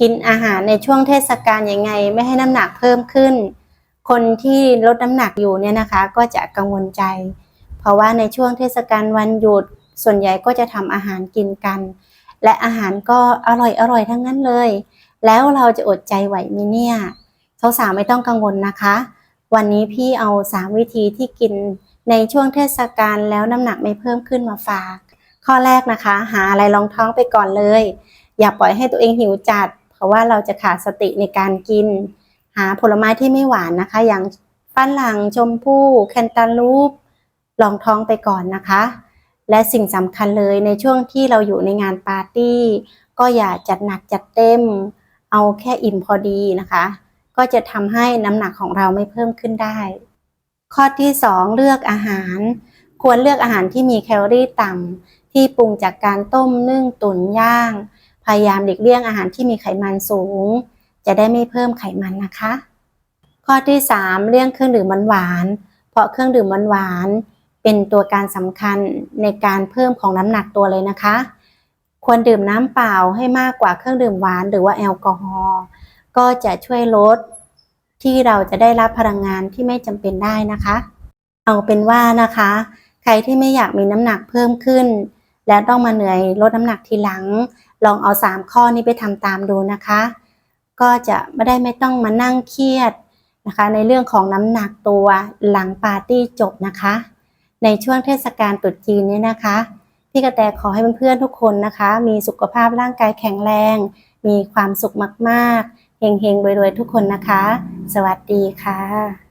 กินอาหารในช่วงเทศกาลยังไง ไม่ให้น้ำหนักเพิ่มขึ้น คนที่ลดน้ำหนักอยู่เนี่ยนะคะ ก็จะกังวลใจ เพราะว่าในช่วงเทศกาลวันหยุด ส่วนใหญ่ก็จะทำอาหารกินกัน และอาหารก็อร่อยอร่อยทั้งนั้นเลย แล้วเราจะอดใจไหวไหมเนี่ยสาวๆไม่ต้องกังวลนะคะ วันนี้พี่เอา 3 วิธีที่กินในช่วงเทศกาลแล้วน้ำหนักไม่เพิ่มขึ้นมาฝาก ข้อแรกนะคะ หาอะไรรองท้องไปก่อนเลย อย่าปล่อยให้ตัวเองหิวจัด เพราะว่าเราจะขาดสติในการกิน หาผลไม้ที่ไม่หวานนะคะ อย่างฝรั่งชมพู่แคนตาลูปรองท้องไปก่อนนะคะ และสิ่งสำคัญเลยในช่วงที่เราอยู่ในงานปาร์ตี้ ก็อย่าจัดหนักจัดเต็ม เอาแค่อิ่มพอดีนะคะ ก็จะทำให้น้ำหนักของเราไม่เพิ่มขึ้นได้ ข้อที่ 2 เลือกอาหาร ควรเลือกอาหารที่มีแคลอรี่ต่ำที่ปรุงจากการต้มนึ่งตุ๋นย่าง พยายามหลีกเลี่ยงอาหารที่มีไขมันสูง จะได้ไม่เพิ่มไขมันนะคะ ข้อที่ 3 เลี่ยงเครื่องดื่มหวานเพราะเครื่องดื่มหวานเป็นตัวการสำคัญในการเพิ่มของน้ำหนักตัวเลยนะคะ ควรดื่มน้ำเปล่าให้มากกว่าเครื่องดื่มหวานหรือว่าแอลกอฮอล์ก็จะช่วยลดที่เราจะได้รับพลังงานที่ไม่จำเป็นได้นะคะ เอาเป็นว่านะคะ ใครที่ไม่อยากมีน้ำหนักเพิ่มขึ้น และต้องมาเหนื่อยลดน้ำหนักทีหลัง ลองเอา 3 ข้อนี้ไปทำตามดูนะคะ ก็จะไม่ได้ไม่ต้องมานั่งเครียดนะคะ ในเรื่องของน้ำหนักตัวหลังปาร์ตี้จบนะคะ ในช่วงเทศกาลตรุษจีนนี้นะคะพี่กระแตขอให้เพื่อนๆทุกคนนะคะ มีสุขภาพร่างกายแข็งแรง มีความสุขมากๆเฮงๆรวยๆทุกคนนะคะ สวัสดีค่ะ